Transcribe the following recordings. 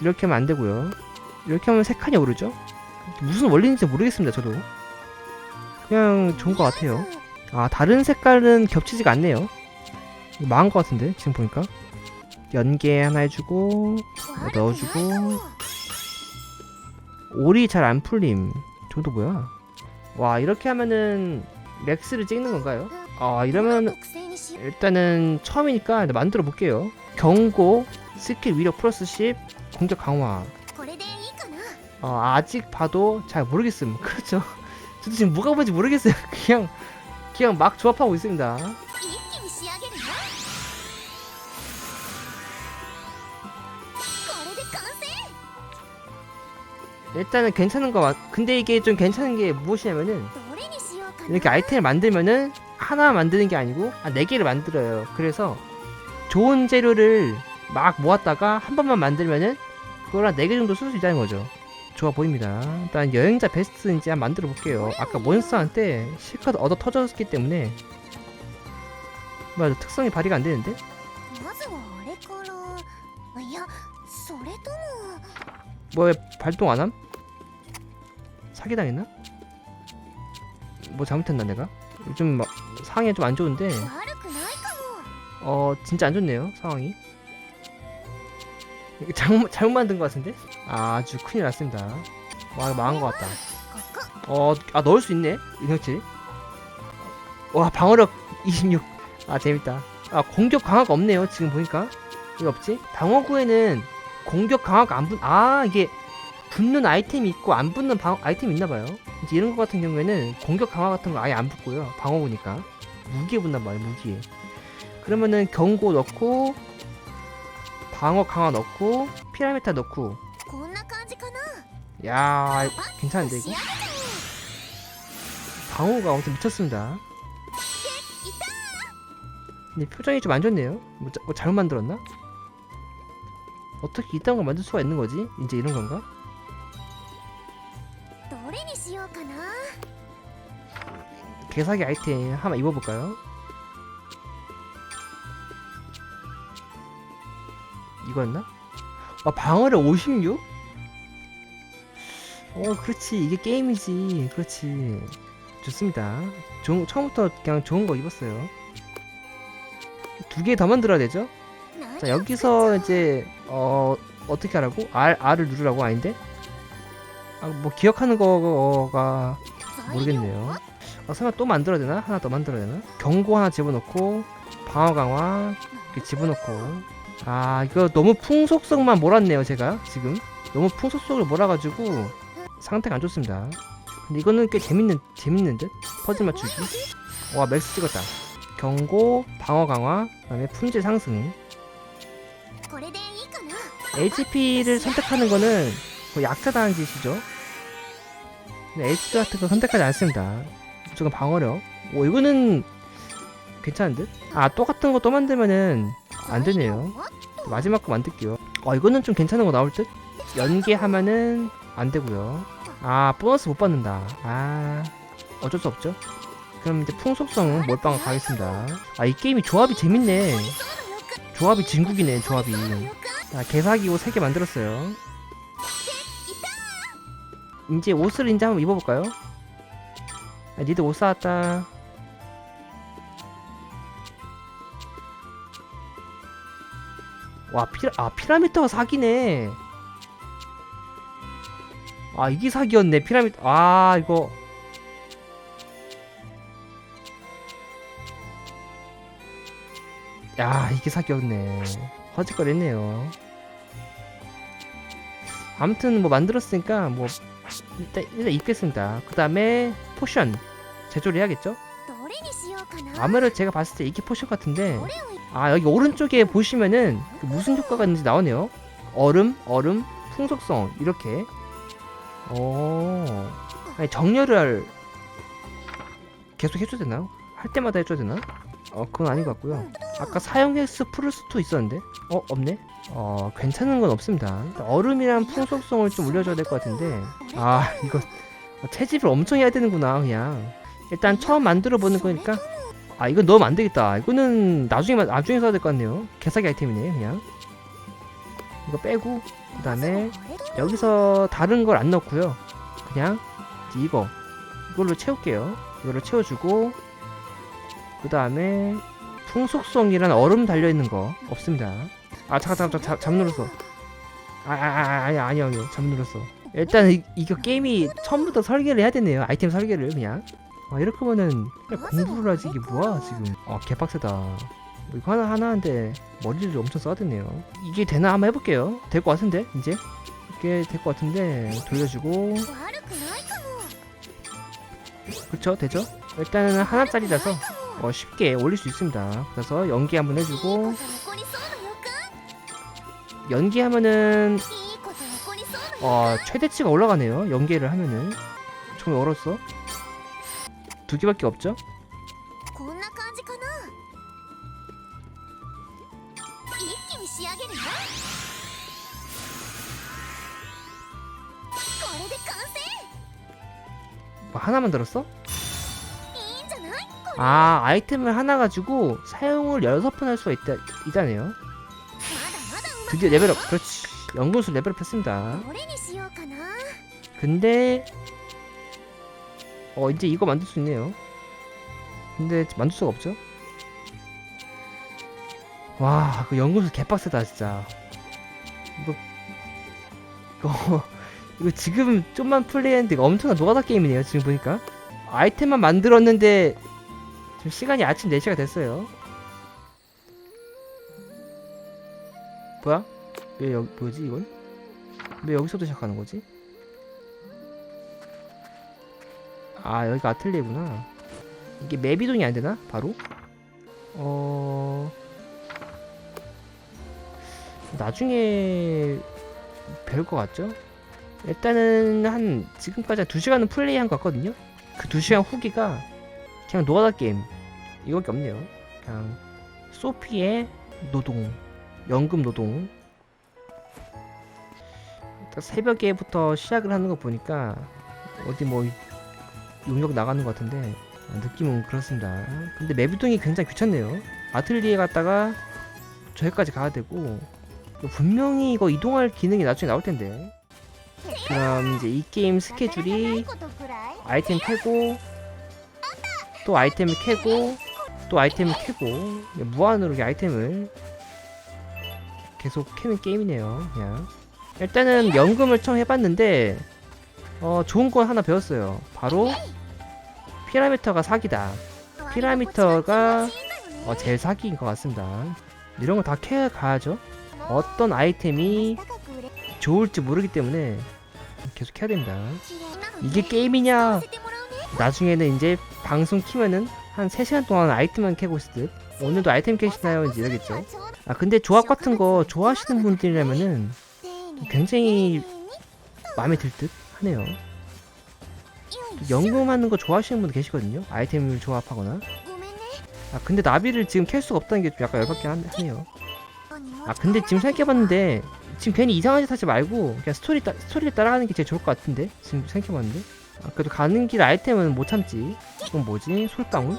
이렇게 하면 안 되고요. 이렇게 하면 세 칸이 오르죠. 무슨 원리인지 모르겠습니다. 저도 그냥 좋은 것 같아요. 아 다른 색깔은 겹치지가 않네요. 망한 것 같은데 지금 보니까 연계 하나 해주고 넣어주고 올이 잘 안 풀림. 저도 뭐야? 와 이렇게 하면은 맥스를 찍는 건가요? 아 이러면 일단은 처음이니까 만들어 볼게요. 경고, 스킬 위력 플러스 10, 공격 강화. 어, 아직 봐도 잘 모르겠음. 그렇죠. 저도 지금 뭐가 뭔지 모르겠어요. 그냥 그냥 막 조합하고 있습니다. 일단은 괜찮은 거 같. 근데 이게 좀 괜찮은 게 무엇이냐면은 이렇게 아이템을 만들면은 하나 만드는 게 아니고 아, 네 개를 만들어요. 그래서 좋은 재료를 막 모았다가 한 번만 만들면은 그걸 한 4개 정도 쓸 수 있다는 거죠. 좋아 보입니다. 일단 여행자 베스트 이제 한 만들어 볼게요. 아까 몬스터한테 실컷 얻어 터졌기 때문에. 맞아 특성이 발휘가 안 되는데? 뭐야 발동 안함? 사기당했나? 뭐 잘못했나 내가? 요즘 막 상해 좀 안 좋은데. 어 진짜 안 좋네요 상황이. 잘못, 잘못 만든 것 같은데? 아, 아주 큰일 났습니다. 와 망한 것 같다. ここ 어, 아 넣을 수 있네 능력치 와 방어력 26아 재밌다. 아 공격 강화가 없네요 지금 보니까. 이거 없지? 방어구에는 공격 강화가 안 붙.. 아 이게 붙는 아이템이 있고 안 붙는 방 아이템이 있나봐요. 이제 이런 거 같은 경우에는 공격 강화 같은 거 아예 안 붙고요 방어구니까. 무기에 붙나봐요 무기에 그러면은 경고 넣고 방어 강화 넣고 피라미타 넣고 야 괜찮은데 이거 방어가 엄청 미쳤습니다 근데 표정이 좀 안 좋네요 뭐, 자, 뭐 잘못 만들었나? 어떻게 이딴 걸 만들 수가 있는 거지? 이제 이런 건가? 개사기 아이템 한번 입어볼까요? 이거였나? 아 방어력 56? 어 그렇지 이게 게임이지 그렇지 좋습니다 좋은, 처음부터 그냥 좋은 거 입었어요 두 개 더 만들어야 되죠? 자 여기서 이제 어 어떻게 하라고? R, R을 누르라고 아닌데? 아, 뭐 기억하는 거가 모르겠네요 아, 설마 또 만들어야 되나? 하나 더 만들어야 되나? 경고 하나 집어넣고 방어 강화 이렇게 집어넣고 아 이거 너무 풍속성만 몰았네요 제가 지금. 너무 풍속성을 몰아가지고 상태가 안 좋습니다. 근데 이거는 꽤 재밌는 재밌는 듯? 퍼즐 맞추기? 와 맥스 찍었다. 경고 방어 강화 그 다음에 품질 상승. HP를 선택하는 거는 약사다는 짓이죠. 근데 HP 같은 거 선택하지 않습니다. 무조건 방어력. 오 이거는 괜찮은 듯? 아 똑같은 거 또 만들면은 안 되네요. 마지막 거 만들게요. 어, 이거는 좀 괜찮은 거 나올 듯? 연계하면은 안 되고요. 아, 보너스 못 받는다. 아, 어쩔 수 없죠. 그럼 이제 풍속성은 몰빵 가겠습니다. 아, 이 게임이 조합이 재밌네. 조합이 진국이네, 조합이. 자, 개사기 옷 3개 만들었어요. 이제 옷을 이제 한번 입어볼까요? 아, 니들 옷 사왔다. 와 피라 아 피라미터가 사기네. 아 이게 사기였네 피라미터. 아 이거. 야 이게 사기였네. 화제거리네요. 아무튼 뭐 만들었으니까 뭐 일단 일단 입겠습니다. 그 다음에 포션 제조를 해야겠죠? 아무래도 제가 봤을 때 이게 포션 같은데 아 여기 오른쪽에 보시면은 그 무슨 효과가 있는지 나오네요. 얼음, 얼음, 풍속성 이렇게. 어, 정렬을 계속 해줘야 되나? 할 때마다 해줘야 되나? 어 그건 아닌 것 같고요. 아까 사용 횟수 플러스2 있었는데? 어 없네? 어 괜찮은 건 없습니다. 얼음이랑 풍속성을 좀 올려줘야 될 것 같은데 아 이거 채집을 엄청 해야 되는구나 그냥 일단 처음 만들어 보는 거니까 아 이건 넣으면 안 되겠다. 이거는 나중에 마- 나중에 써야 될 것 같네요. 개사기 아이템이네 그냥. 이거 빼고 그 다음에 여기서 다른 걸 안 넣고요. 그냥 이거 이걸로 채울게요. 이걸로 채워주고 그 다음에 풍속성이란 얼음 달려 있는 거 없습니다. 아 잠깐 잠깐 잠 눌렀어. 아아 아, 아니 아니 아니 잠 눌렀어. 일단 이, 이거 게임이 처음부터 설계를 해야 되네요. 아이템 설계를 그냥. 아 이렇게 보면은 공부를 하지 이게 뭐야 지금. 아 개빡세다. 뭐 이거 하나 하나 한데 머리를 엄청 써야 되네요. 이게 되나? 한번 해볼게요. 될 것 같은데 이제? 이게 될 것 같은데 돌려주고. 그쵸? 되죠? 일단은 하나짜리라서 어, 쉽게 올릴 수 있습니다. 그래서 연기 한번 해주고. 연기하면은 어 최대치가 올라가네요. 연계를 하면은. 좀 얼었어. 두 개밖에 없죠? 뭐 하나만 들었어? 아 아이템을 하나 가지고 사용을 여섯 번 할 수가 있다, 있다네요. 드디어 레벨업 그렇지. 연금술 레벨업 했습니다. 근데 어 이제 이거 만들 수 있네요. 근데 만들 수가 없죠? 와, 그 연금술 개빡세다 진짜. 이거 이거 이거 지금 좀만 플레이했는데 이거 엄청난 노가다 게임이네요. 지금 보니까 아이템만 만들었는데 지금 시간이 아침 4시가 됐어요. 뭐야? 왜 여기 뭐지 이건? 왜 여기서부터 시작하는 거지? 아 여기가 아틀리에구나. 이게 맵 이동이 안 되나? 바로? 어 나중에 배울 것 같죠? 일단은 한 지금까지 한 2시간은 플레이한 것 같거든요. 그 2시간 후기가 그냥 노가다 게임. 이거밖에 없네요. 그냥 소피의 노동 연금 노동. 딱 새벽에부터 시작을 하는 거 보니까 어디 뭐 용역 나가는 것 같은데 아, 느낌은 그렇습니다. 근데 맵이동이 굉장히 귀찮네요. 아틀리에 갔다가 저기까지 가야 되고 분명히 이거 이동할 기능이 나중에 나올 텐데. 그럼 이제 이 게임 스케줄이 아이템 캐고 또 아이템을 캐고 또 아이템을 캐고 무한으로 이 아이템을 계속 캐는 게임이네요 그냥. 일단은 연금을 처음 해봤는데 어, 좋은 건 하나 배웠어요. 바로 피라미터가 사기다. 피라미터가 어, 제일 사기인 것 같습니다. 이런 거 다 캐 가야죠. 어떤 아이템이 좋을지 모르기 때문에 계속 해야 됩니다. 이게 게임이냐? 나중에는 이제 방송 키면은 한 3시간 동안 아이템만 캐고 있을 듯. 오늘도 아이템 캐시나요? 이제 이러겠죠. 아 근데 조합 같은 거 좋아하시는 분들이라면은 굉장히 마음에 들 듯 하네요. 또 연금하는 거 좋아하시는 분도 계시거든요. 아이템을 조합하거나. 아 근데 나비를 지금 캘 수가 없다는 게좀 약간 열받게 한- 하네요. 아 근데 지금 생각해봤는데 지금 괜히 이상한 짓 하지 말고 그냥 스토리 따, 스토리를 따라가는 게 제일 좋을 것 같은데 지금 생각해봤는데 아, 그래도 가는 길 아이템은 못 참지. 이건 뭐지? 솔방울?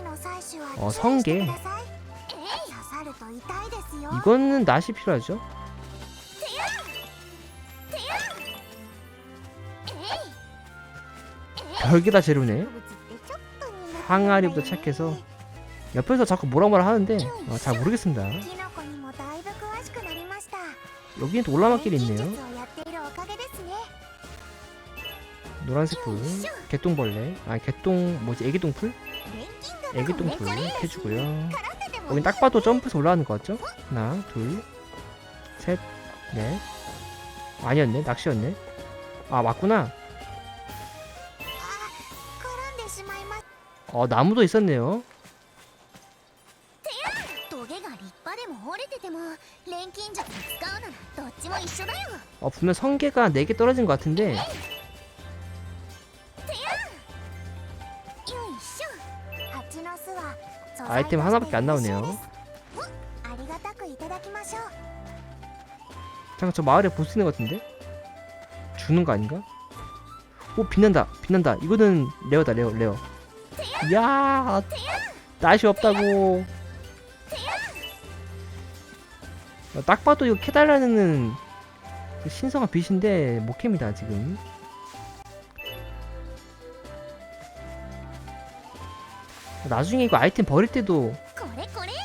어, 성게. 이거는 낫이 필요하죠. 별게 다 재료네. 항아리부터 착해서 옆에서 자꾸 뭐라 뭐라 하는데 어, 잘 모르겠습니다. 여기는 또 올라막길이 있네요. 노란색 풀, 개똥벌레, 아 개똥 뭐지 애기똥풀? 애기똥풀 해주고요. 여긴 딱 봐도 점프해서 올라가는 것 같죠? 하나, 둘, 셋, 넷. 아니었네, 낚시였네. 아 맞구나. 어 나무도 있었네요. トゲが立派でも折れてても錬金術使うならどっちも一緒だよ 어 분명 성게가 4개 떨어진 것 같은데 よいしょ蜂の巣は素材 아이템 하나밖에 안 나오네요. ありがたくいただきましょう 잠깐 저 마을에 보스 있는 것 같은데? 죽는 거 아닌가? 오 빛난다 빛난다 이거는 레어다 레어 레어 이 야, 낯이 없다고. 딱 봐도 이거 캐달라는 그 신성한 빛인데 못 캡니다 지금. 나중에 이거 아이템 버릴 때도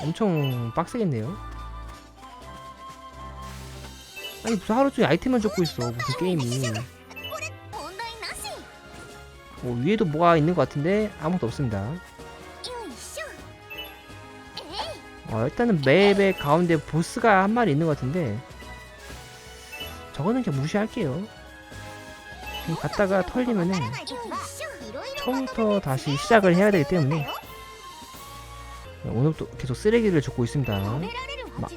엄청 빡세겠네요. 아니 무슨 하루 종일 아이템만 적고 있어 무슨 게임이. 뭐 위에도 뭐가 있는 것 같은데 아무것도 없습니다. 어, 일단은 맵의 가운데 보스가 한 마리 있는 것 같은데 저거는 그냥 무시할게요. 그냥 갔다가 털리면은 처음부터 다시 시작을 해야 되기 때문에 네, 오늘도 계속 쓰레기를 줍고 있습니다. 마,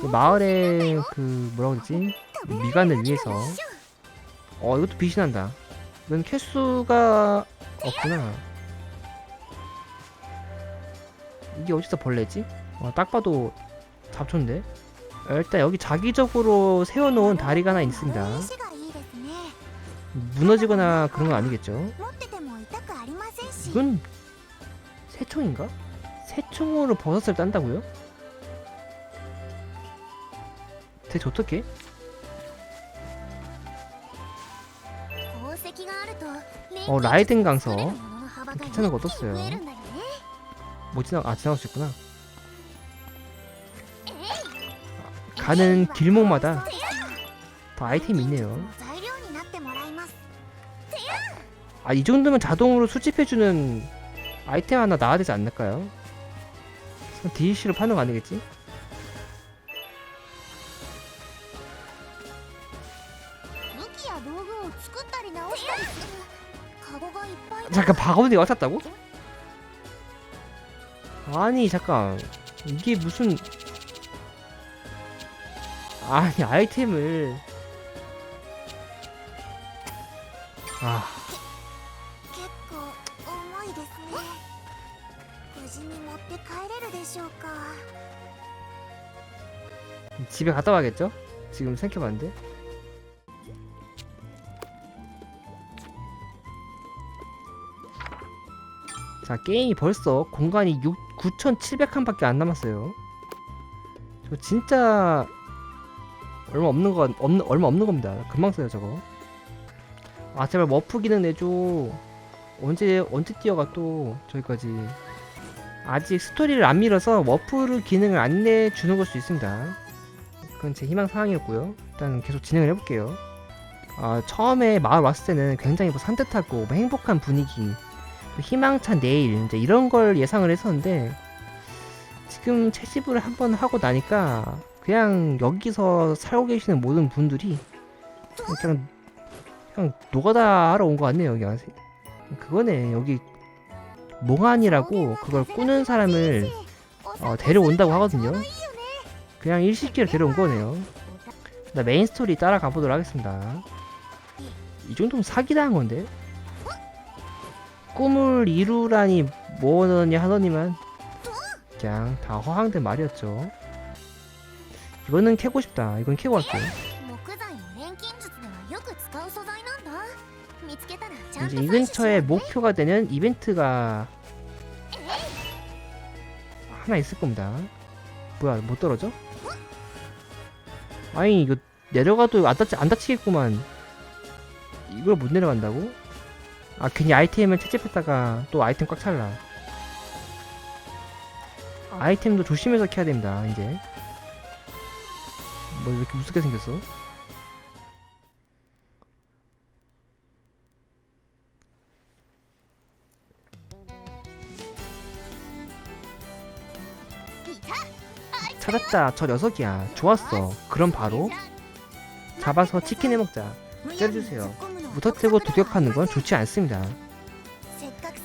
그 마을의 그 뭐라고 그러지 미관을 위해서 어 이것도 빛이 난다. 는 캐수가 없구나 이게 어디서 벌레지? 와, 딱 봐도 잡초인데 일단 여기 자기적으로 세워놓은 다리가 하나 있습니다 무너지거나 그런 건 아니겠죠 이건 새총인가? 새총으로 버섯을 딴다고요? 대체 어떻게? 어 라이덴 강서 아, 괜찮은 거 어떻어요? 뭐 지나 아 지나갈 수 있구나. 가는 길목마다 더 아이템이 있네요. 아 이 정도면 자동으로 수집해주는 아이템 하나 나와야 되지 않을까요? DLC로 파는 거 아니겠지? 잠깐 박원이가 왔었다고? 아니 잠깐. 이게 무슨 아니 아이템을. 아. 집에 갔다 와야겠죠? 지금 생각해봤는데? 자 게임이 벌써 공간이 6, 9,700칸밖에 안 남았어요 저 진짜 얼마 없는 거 없는 얼마 없는 겁니다 금방 써요 저거 아 제발 머프 기능 내줘 언제 언제 뛰어가 또 저기까지 아직 스토리를 안 밀어서 워프를 기능을 안 내주는 걸 수 있습니다. 그건 제 희망 사항이었고요. 일단 계속 진행을 해볼게요. 아, 처음에 마을 왔을 때는 굉장히 뭐 산뜻하고 뭐 행복한 분위기, 또 희망찬 내일 이제 이런 걸 예상을 했었는데 지금 채집을 한번 하고 나니까 그냥 여기서 살고 계시는 모든 분들이 그냥 그냥 노가다 하러 온 것 같네요. 여기 와서. 그거네 여기 몽환이라고 그걸 꾸는 사람을 어, 데려온다고 하거든요. 그냥 일식기를 데려온 거네요. 나 메인 스토리 따라가 보도록 하겠습니다. 이 정도면 사기당한 건데? 꿈을 이루라니 뭐느냐 하더니만 그냥 다 허황된 말이었죠. 이거는 캐고 싶다. 이건 캐고 할게 이제 이 근처에 목표가 되는 이벤트가 하나 있을 겁니다. 뭐야 못 떨어져? 아니 이거 내려가도 안, 다치, 안 다치겠구만. 이걸 못 내려간다고? 아, 괜히 아이템을 채집했다가 또 아이템 꽉 찰라. 아이템도 조심해서 캐야 됩니다, 이제. 뭐, 왜 이렇게 무섭게 생겼어? 찾았다, 저 녀석이야. 좋았어. 그럼 바로 잡아서 치킨 해 먹자. 때려주세요. 무턱대고 도격하는 건 좋지 않습니다.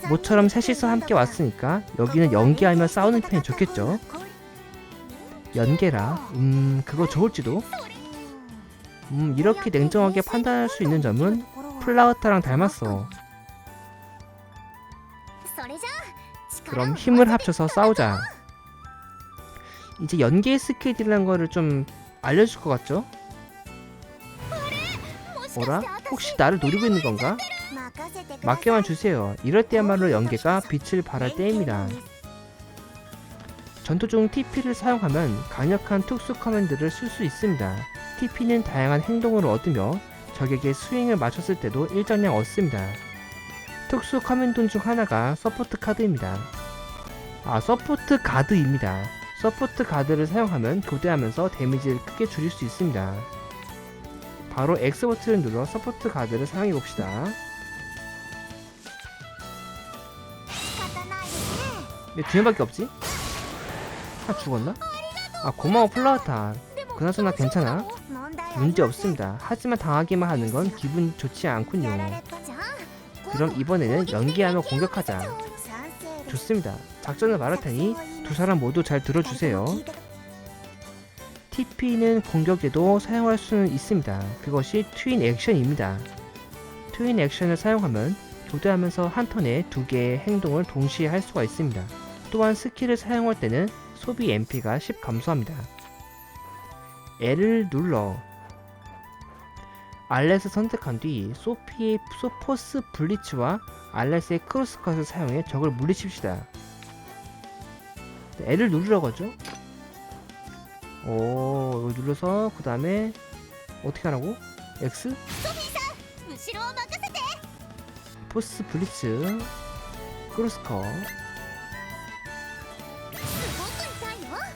모처럼 셋이서 함께 왔으니까 여기는 연기하며 싸우는 편이 좋겠죠? 연계라, 음, 그거 좋을지도? 음, 이렇게 냉정하게 판단할 수 있는 점은 플라우타랑 닮았어. 그럼 힘을 합쳐서 싸우자. 이제 연계 스킬이라는 거를 좀 알려줄 것 같죠? 뭐라? 혹시 나를 노리고 있는 건가? 맡겨만 주세요. 이럴 때야말로 연계가 빛을 발할 때입니다. 전투 중 TP를 사용하면 강력한 특수 커맨드를 쓸 수 있습니다. TP는 다양한 행동을 얻으며 적에게 스윙을 맞췄을 때도 일정량 얻습니다. 특수 커맨드 중 하나가 서포트 카드입니다. 아, 서포트 가드입니다. 서포트 가드를 사용하면 교대하면서 데미지를 크게 줄일 수 있습니다. 바로 X 버튼을 눌러 서포트 가드를 사용해 봅시다. 왜 두 명밖에 없지? 아 죽었나? 아 고마워 플라우타. 그나저나 괜찮아. 문제 없습니다. 하지만 당하기만 하는 건 기분 좋지 않군요. 그럼 이번에는 연기하며 공격하자. 좋습니다. 작전을 말할 테니 두 사람 모두 잘 들어주세요. TP는 공격에도 사용할 수는 있습니다. 그것이 트윈 액션입니다. 트윈 액션을 사용하면 교대하면서 한 턴에 두 개의 행동을 동시에 할 수가 있습니다. 또한 스킬을 사용할 때는 소비 MP가 10 감소합니다. L을 눌러. 알렛을 선택한 뒤 소피의 소포스 블리츠와 알렛의 크로스컷을 사용해 적을 물리칩시다. 네, L을 누르라고 하죠 오 이거 눌러서 그 다음에 어떻게 하라고? X? 포스 블리츠 크로스커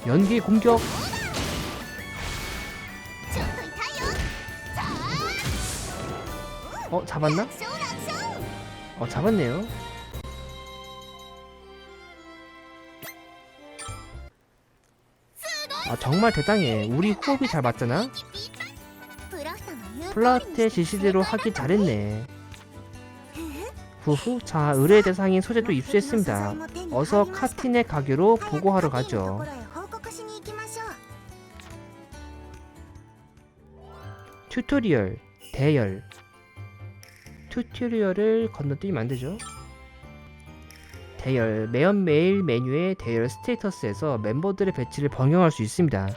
연계 공격. 어 잡았나? 어 잡았네요. 아, 정말 대단해. 우리 호흡이 잘 맞잖아? 플라트의 지시대로 하기 잘했네. 후후, 자, 의뢰 대상인 소재도 입수했습니다. 어서 카틴의 가게로 보고하러 가죠. 튜토리얼, 대열. 튜토리얼을 건너뛰면 안 되죠? 대열 매연 메일 메뉴의 대열 스테이터스에서 멤버들의 배치를 변경할 수 있습니다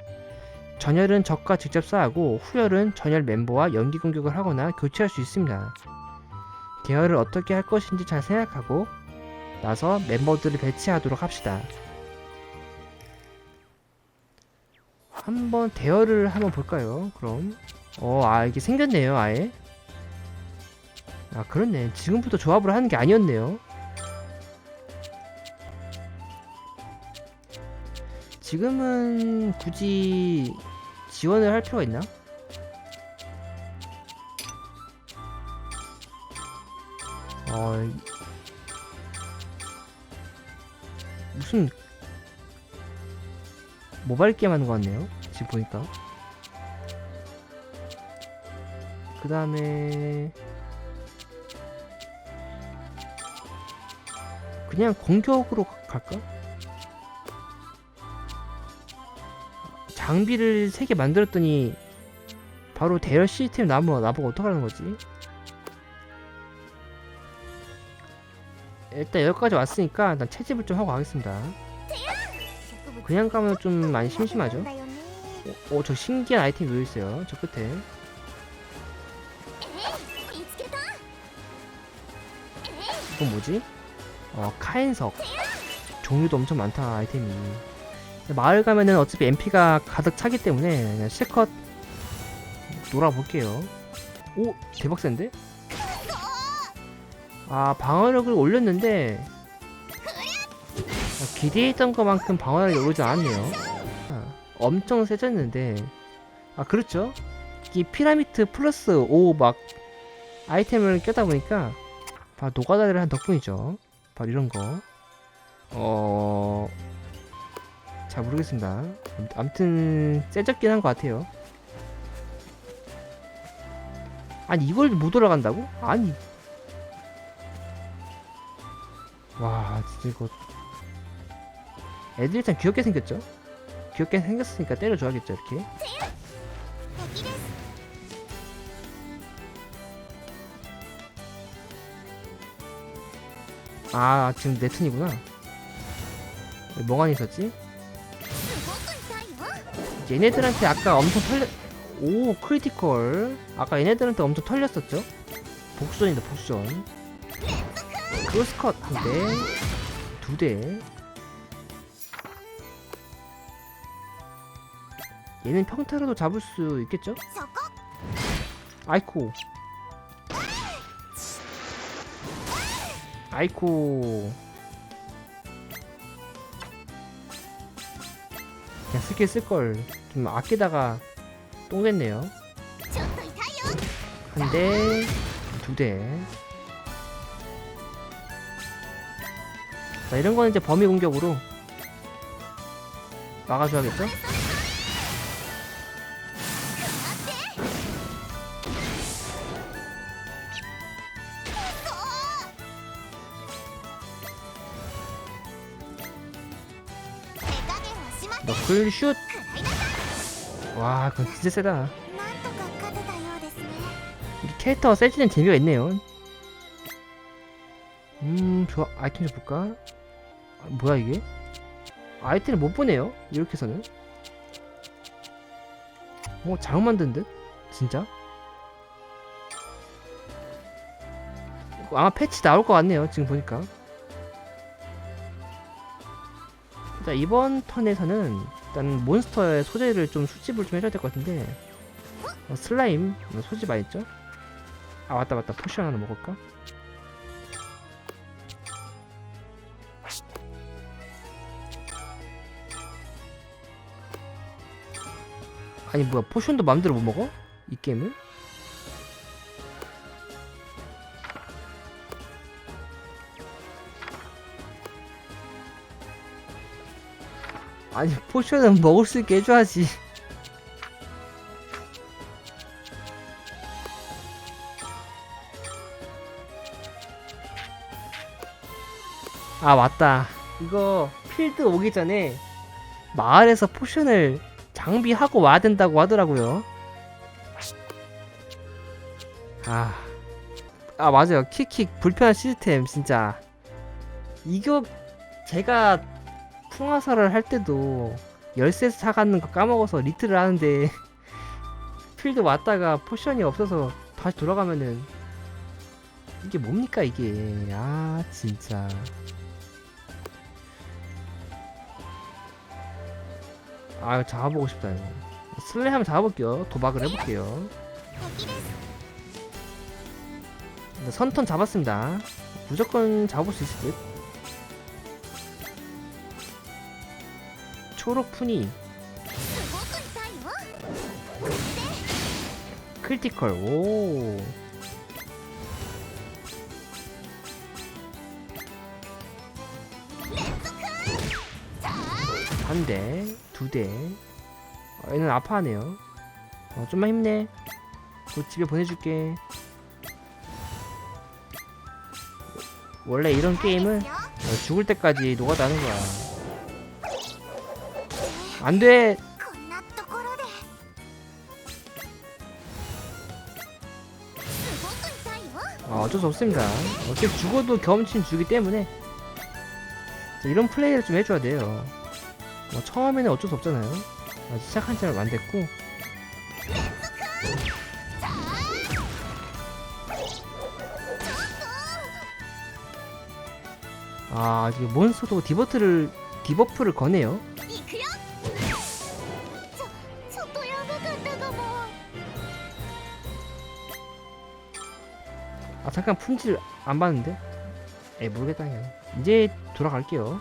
전열은 적과 직접 싸우고 후열은 전열 멤버와 연기 공격을 하거나 교체할 수 있습니다 대열을 어떻게 할 것인지 잘 생각하고 나서 멤버들을 배치하도록 합시다 한번 대열을 한번 볼까요 그럼 어, 아, 이게 생겼네요, 아예. 아, 그렇네. 지금부터 조합을 하는 게 아니었네요. 지금은 굳이 지원을 할 필요가 있나? 어, 이- 무슨 모바일 게임 하는 것 같네요. 지금 보니까. 그 다음에 그냥 공격으로 가- 갈까? 장비를 3개 만들었더니 바로 대열 시스템 나무 나보고 어떡하는 거지? 일단 여기까지 왔으니까 일단 채집을 좀 하고 가겠습니다. 그냥 가면 좀 많이 심심하죠? 오, 오, 저 신기한 아이템이 왜 있어요? 저 끝에. 이건 뭐지? 어, 카인석. 종류도 엄청 많다, 아이템이. 마을 가면은 어차피 MP가 가득 차기 때문에 그냥 실컷 놀아볼게요. 오, 대박 센데? 아, 방어력을 올렸는데, 아, 기대했던 것만큼 방어력이 오르지 않았네요. 아, 엄청 세졌는데, 아, 그렇죠. 이 피라미드 플러스 5 막 아이템을 껴다 보니까 바로 노가다를 한 덕분이죠. 바로 이런 거. 어, 잘 모르겠습니다. 암튼 세졌긴 한 것 같아요. 아니 이걸 못 올라간다고? 아니 와 진짜 이거 애들 일단 귀엽게 생겼죠? 귀엽게 생겼으니까 때려줘야겠죠 이렇게 아 지금 내 턴이구나 멍하니 있었지? 얘네들한테 아까 엄청 털렸... 오 크리티컬. 아까 얘네들한테 엄청 털렸었죠? 복수전이다 복수전. 크로스컷 한대 두대. 얘는 평타로도 잡을 수 있겠죠? 아이코. 아이코. 그냥 스킬 쓸 걸 좀 아끼다가 똥됐네요. 한 대 두대자 이런 거는 이제 범위 공격으로 막아줘야겠죠? 둘, 슛! 와, 그건 진짜 세다. 캐릭터가 세지는 재미가 있네요. 음, 좋아. 아이템 좀 볼까? 아, 뭐야, 이게? 아이템을 못 보네요. 이렇게 해서는. 뭐, 잘못 만든 듯? 진짜? 아마 패치 나올 것 같네요. 지금 보니까. 자, 이번 턴에서는 일단 몬스터의 소재를 좀 수집을 좀 해줘야 될 것 같은데. 어, 슬라임 어, 소집 많이 있죠? 아 맞다 맞다 포션 하나 먹을까? 아니 뭐야 포션도 맘대로 못 먹어? 이 게임을? 아니 포션은 먹을 수 있게 해줘야지. 아 맞다. 이거 필드 오기 전에 마을에서 포션을 장비하고 와야 된다고 하더라고요. 아, 아 맞아요. 킥킥 불편한 시스템 진짜. 이거 제가 풍화설을 할 때도 열쇠에서 사가는 거 까먹어서 리트를 하는데 필드 왔다가 포션이 없어서 다시 돌아가면은 이게 뭡니까 이게? 아 진짜. 아 잡아보고 싶다 이거. 슬레이 한번 잡아볼게요. 도박을 해볼게요. 네, 선턴 잡았습니다. 무조건 잡을 수 있을 듯. 초록푼이 크리티컬 오. 한대 두대. 어, 아, 얘는 아파하네요. 어, 좀만 힘내. 곧 집에 보내줄게. 원래 이런 게임은 어, 죽을 때까지 노가다는 거야. 안 돼. 아, 어쩔 수 없습니다. 어차피 죽어도 경험치는 주기 때문에 이런 플레이를 좀 해줘야 돼요. 뭐 처음에는 어쩔 수 없잖아요. 아, 시작한 지 얼마 안 됐고. 아, 지금 몬스터도 디버트를, 디버프를 거네요. 잠깐 품질 안 봤는데? 에 모르겠다 그냥 이제 돌아갈게요.